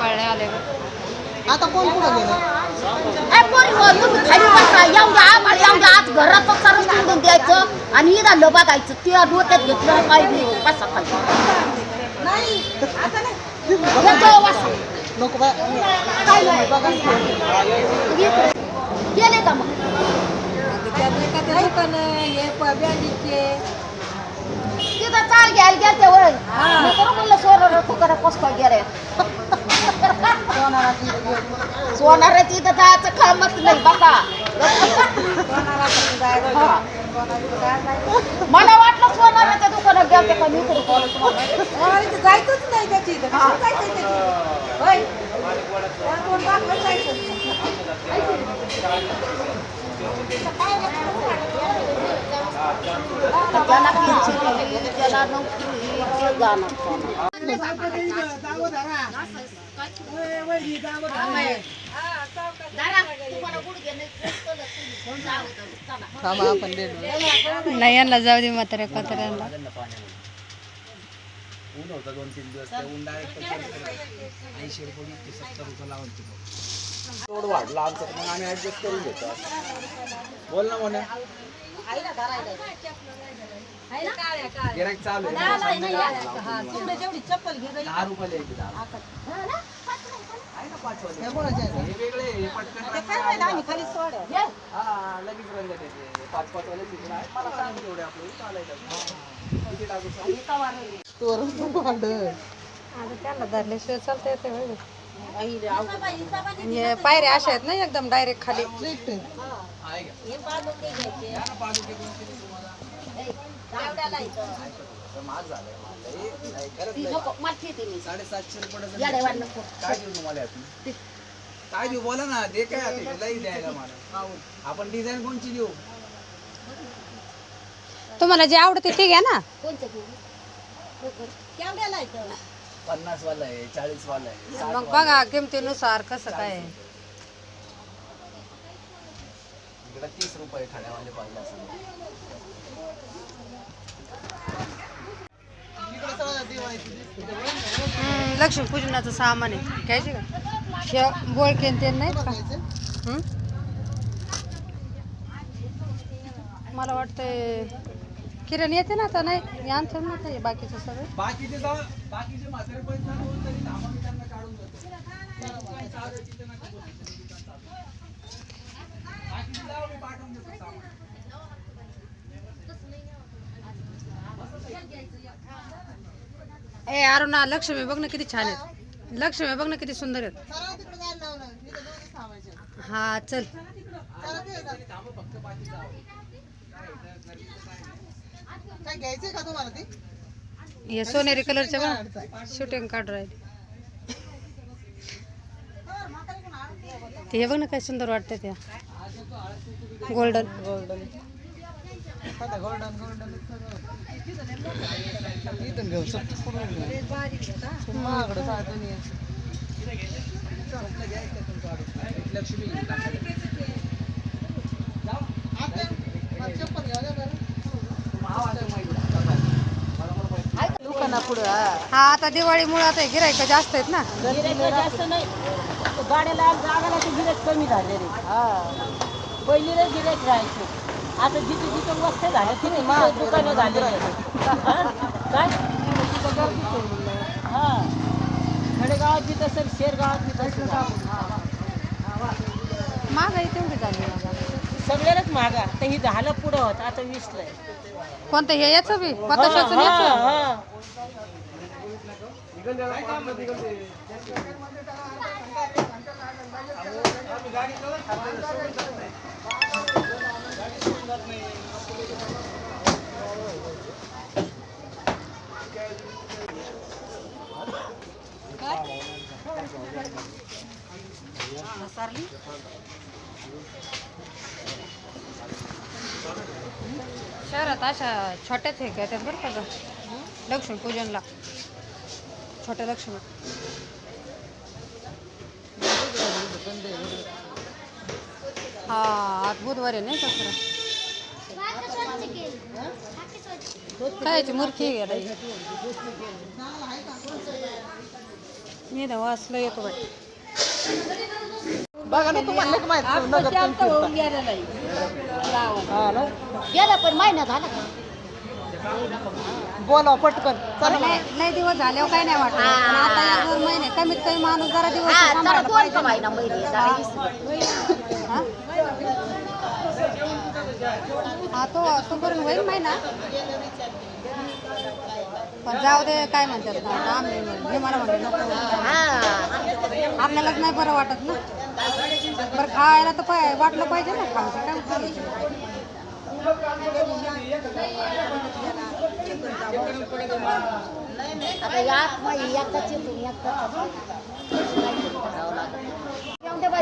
पाळणे आले बघ. आता कोण कुठं गेलं? ए, पोरी हो, तुम्ही खाली बसा एवढ्या आम्हाला एवढ्या आज घरात सरस निवडून द्यायचं? आणि इथं ल बघायचं ते डोक्यात घेतलं बसा खाली नाही. इकडे. गेले का मग? तिथं चाल घ्यायला गेलते वय. नको म्हणलं सोनं फुकरा कसं काय गेले सोनारा तिथं जायचं कामच नाही बघा. मला वाटलं सोनाराच्या दुकानात गेलते का मी इकडे बोलत जायचंच नाही त्याची इथं. त्याला नोकरी जाणार. सोनार. थांबा आपण नाही यांना जाऊ दे म्हाताऱ्या म्हाताऱ्यांना ऊन होतं दोन तीन दिवस ते ऊन डायरेक्ट ऐंशी रुपये ते सत्तर रुपये लावून तिथं तोड वाढला आमचं मग आम्ही ऍडजस्ट करून घेतो बोल ना म्हणे गिराईक चालू आहे दहा रुपये धरल्याशिवाय चालता येते. हे पायऱ्या अशा आहेत ना एकदम डायरेक्ट खाली. आहे तर महाग झालंय. हे नाही, खरंच ती. नको, मी. साडेसातशे रुपये डझन या देवा भेटते. नको. काय देऊ तुम्हाला यातून काय देऊ बोला ना दे काय आता लई द्यायला मला आपण डिझाईन कोणची देऊ तुम्हाला जे आवडते ते घ्या ना घेऊ? केवढ्याला? पन्नास वाला आहे चाळीस वाला आहे साठ मग वाला बघा किमतीनुसार कसं काय आहे. आहे. इकडे तीस रुपये खाण्यावाले पाहिजे असं इकडे सगळं दिवाळीची दिसते. हम्म, लक्ष्मीपूजनाचं सामान आहे. घ्यायचे का? हे बोळकेन ते नाहीत का? मला वाटतंय किरण येते ना आता नाही यांचं ना बाकीचं सगळं. बाकीचे बाकीचे म्हातारे त्यांना काढून बाकीचे जाऊ मी पाठवून देतो सामान ए अरुणा लक्ष्मी बघ ना किती छान आहेत. लक्ष्मी बघ ना किती सुंदर आहेत. हा चल. या घ्यायचंय का तुम्हाला ते हे सोनेरी कलरचे बघ शूटिंग काढ राहील. ते हे बघ ना काय सुंदर वाटतं त्या. Golden golden. गोल्डन गोल्डन इथून घेऊ महागडं साधन. लक्ष्मी. हा. हा आता दिवाळीमुळे आता गिरायक जास्त आहेत ना. जास्त नाही. गाड्याला जागाला ते गिऱ्हाईक कमी झाले रे पहिली रे गिऱ्हाईक राहायचे. आता जिथे जिथे वस्ते झाले तिथे दुकानं झाले. काय? हा. खेडेगावात बी तसं शेरगावात बी तसं महागाई तेवढी झाली. सगळ्यालाच मागा तर ही झालं पुढं होत आता वीसला कोणतं हे याचं बी? पताशाचं याचं? शहरात अशा छोट्याच हे घेतात बरं का लक्ष्मी पूजनला. छोट्या लक्ष्मी. हा आज बुधवारी नाही का खरं काय याची मुरखी गेला मी ना वाचलं येतो बाई. बघा ना तुम्हाला नाही माहीत नगर तुम्ही फिरता. हा ना? गेला पण महिना झाला का? बोलाव पटकन. चला लय लय दिवस झाल्यावर काय नाही वाटत. पण आता एक दोन महिने कमीत कमी माणूस जरा दिवस हा जरा सांभाळायला दोन पाहिजे का ना. महिना महिने जरा इसं. हा? हा तो तो करून होईल महिना. पण जाऊ दे काय म्हणतात ना, आम्ही हे मला म्हणले नको. आपल्यालाच नाही बरं वाटत ना. बरं खायला तर पाय वाटलं पाहिजे ना खायचं काय करायचं? आता यात मग एकदाच येतो एकदाच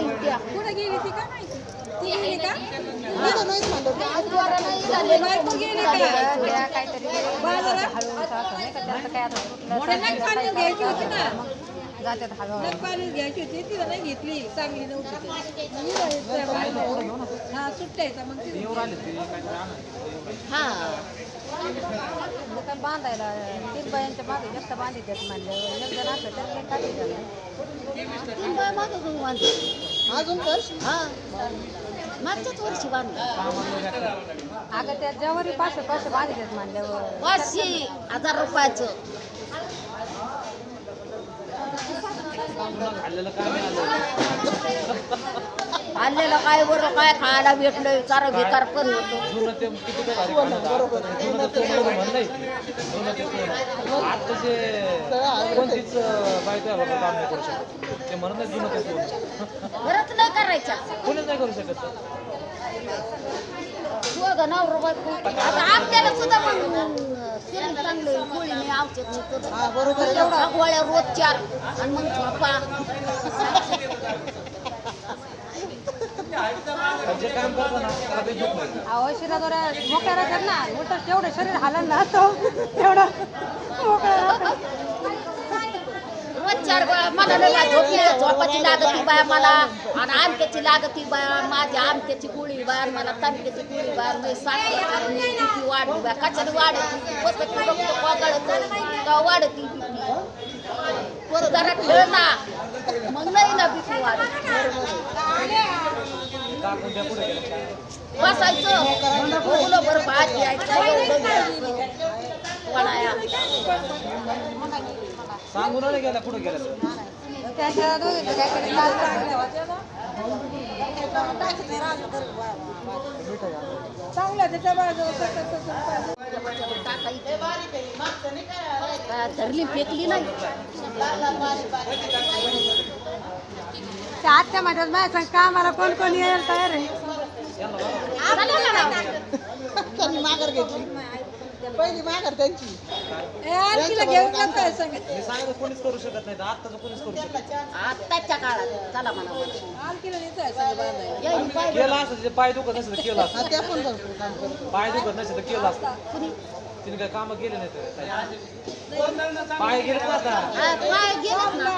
त्या कुठं गेली ती का माहिती ती गेली का? इथं नाहीच म्हणलं. आज द्वारा नाही झाले बायको गेली का? त्या काहीतरी बाजारात हळूहळू असं नाही का? त्याचं काय आता घ्यायची होती ना. जातात हळूहळू. पाणी घ्यायची होती. ती नाही घेतली. चांगली नव्हती हा सुट्टायचा मग ती हा. दुकान बांधायला तीन बायांच्या मागे जास्त बांधित म्हणले. एक जण असलं तर ते झालं तीन बाया मागं. अजून तर हा. मागच्याच वर्षी बांधलं. अगं त्या जवारी पाचशे पाचशे म्हणल्यावर पाचशे हजार रुपयाचं. खाल्लेलं काय बरं काय खायला भेटलं चारा भिकार पण होतो. करू ते म्हणूनच जुनं ते सोडलं. घरच नाही करायच्या कोणीच नाही करू शकत तू अगं नवरा बायको. आता आपल्याला सुद्धा मग सिरिंज चांगलं गोळीने औषध नाही तर हा बरोबर आहे. एवढा गोळ्या रोज चार. आणि मग झोपा. जे काम करतो ना त्याला काही दुःख नाही. अहो शिरादोऱ्या मोकळ्या राहतात ना. उलट तेवढं शरीर हालन ना तो तेवढं मोकळं विचार मला नाही झोपी झोपाची लागती बाया मला. आणि आमक्याची लागती बाया. माझ्या आमक्याची गोळी बाया मला तमक्याची गोळी बाया. मी साखर किती वाढली बाया. कशाने वाढती वाढती परत जरा खेळता. मग नाही ना भीती वाढत. बसायचं. मुलं बरं भात घ्यायचं घ्यायचं. वडाया. सांगून नाही गेला पुढे गेला त्याच्या दोघीचं काहीतरी चालतं चांगला त्याच्या बाजूला काय धरली फेकली नाही. त्या आत्या माझ्यात माझ्या सांग का मला कोण कोण यायला तयार आहे. माघार घेतली. पहिली माघार त्यांची. आणखीला घेऊन मी सांगितलं कोणीच करू शकत नाही आत्ताचं कोणीच करू शकत नाही. आत्ताच्या काळात. चला म्हणा आणखीला बांधायला. केलं असतं जे पाय दुखत नसेल तर केलं असतं. हा त्या पण भरपूर काम करतात. पाय दुखत नसेल तर केलं असतं. तिने काय कामं केले नाही तर पाय गेले ना आता? हा, पाय गेलेत ना.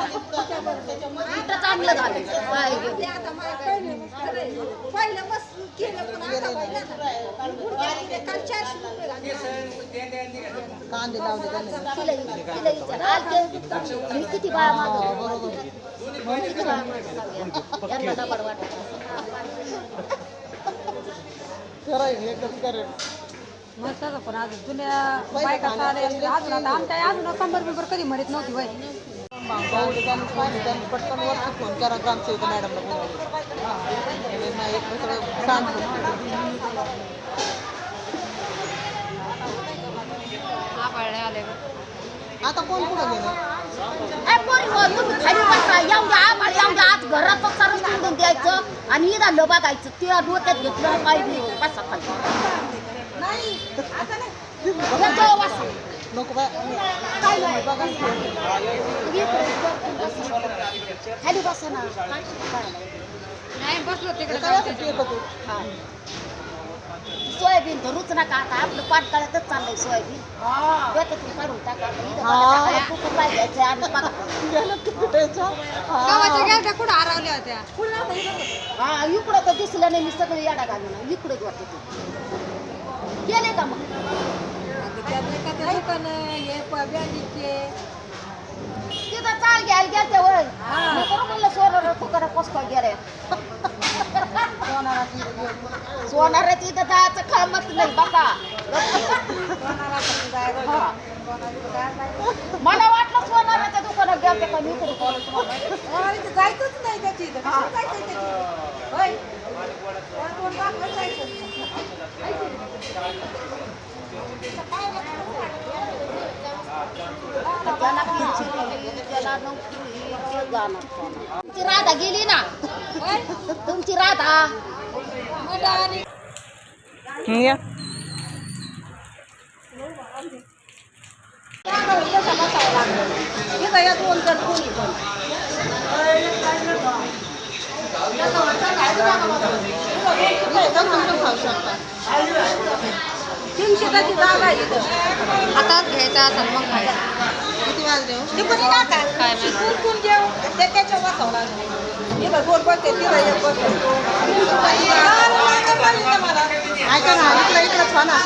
कुठं चांगलं झालं. पाय गेले. पहिलं मस्त केलं पण आता पहिलं गुडघ्यामध्ये काल चारशे रुपये घातले. कांदे लावले मी किती बाया मागं किती बाया मागं? यांना डबड वाटत करायचं एकदम करेल. मस्त होतं. पण अजून जुन्या बायका चालेल अजून आता आमच्या अजून कंबर बिंबर कधी म्हणत नव्हती पाहिजे पटकन वरती फोन करा ग्रामसेवक मॅडमला आता कोण पुढं गेलं पोरी हो, घरात द्यायचं आणि इथं लो बघायचं. तिला डोक्यात घेतलं बसा खाली याच्यावर बसा. काय ना नाही बसलो तिकडे काय सोयाबीन धरूच नका आता आपलं पाटकाळ्यातच चाललंय सोयाबीन डोक्यातून काढून टाका कुठं हरवल्या होत्या हा इकडं तर दिसलं नाही मी सगळं याडा घालून इकडेच वाटत गेले का मग एखादं दुकान हे बॅलीचे तिथं चाल घ्यायला गेलते वय. मी करू म्हणलं सोनार तुकारा कसका गेले. सोनार तिथं जायचं कामच नाही बघा. हा. मला वाटलं सोनाराच्या दुकानात गेलते का मी करू कॉल नाही त्याची ज्याला पिंचिरी, ज्याला नोकरी, ते जाणार सोनार. तुमची राधा गेली ना तुमची राधा कोणी शकता तीनशेची जागा आहे इथं. हातात घ्यायचा असेल मग खायचं किती वाजले हो? ती पण येणार का? काय माहिती. कोण कोण जेव? ते त्याच्या वाचवणार. इथं दोन बसते, तिथं एक बसते. पाहिजे मला. ऐका ना इकडं इकडं छान खुर्च्या